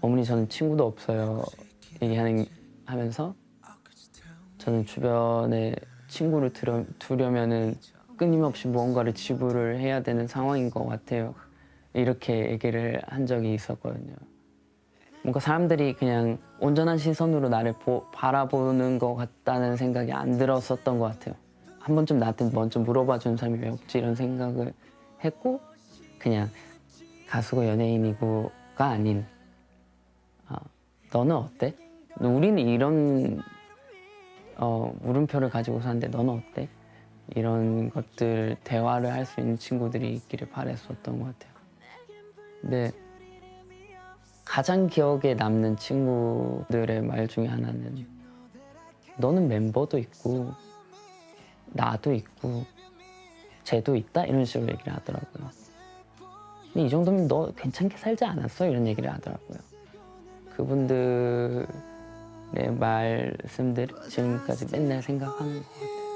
어머니 저는 친구도 없어요 얘기하는 하면서 저는 주변에 친구를 들여, 두려면은 끊임없이 무언가를 지불을 해야 되는 상황인 것 같아요. 이렇게 얘기를 한 적이 있었거든요. 뭔가 사람들이 그냥 온전한 시선으로 나를 보- 바라보는 것 같다는 생각이 안 들었었던 것 같아요. 한 번쯤 나한테 먼저 물어봐 주는 사람이 왜 없지 이런 생각을 했고 그냥 가수고 연예인이고가 아닌 아, 너는 어때? 우리는 이런 어, 물음표를 가지고 사는데 너는 어때? 이런 것들 대화를 할 수 있는 친구들이 있기를 바랬었던 것 같아요. 근데 가장 기억에 남는 친구들의 말 중에 하나는 너는 멤버도 있고 나도 있고 쟤도 있다 이런 식으로 얘기를 하더라고요. 근데 이 정도면 너 괜찮게 살지 않았어? 이런 얘기를 하더라고요. 그분들의 말씀들 지금까지 맨날 생각하는 것 같아요.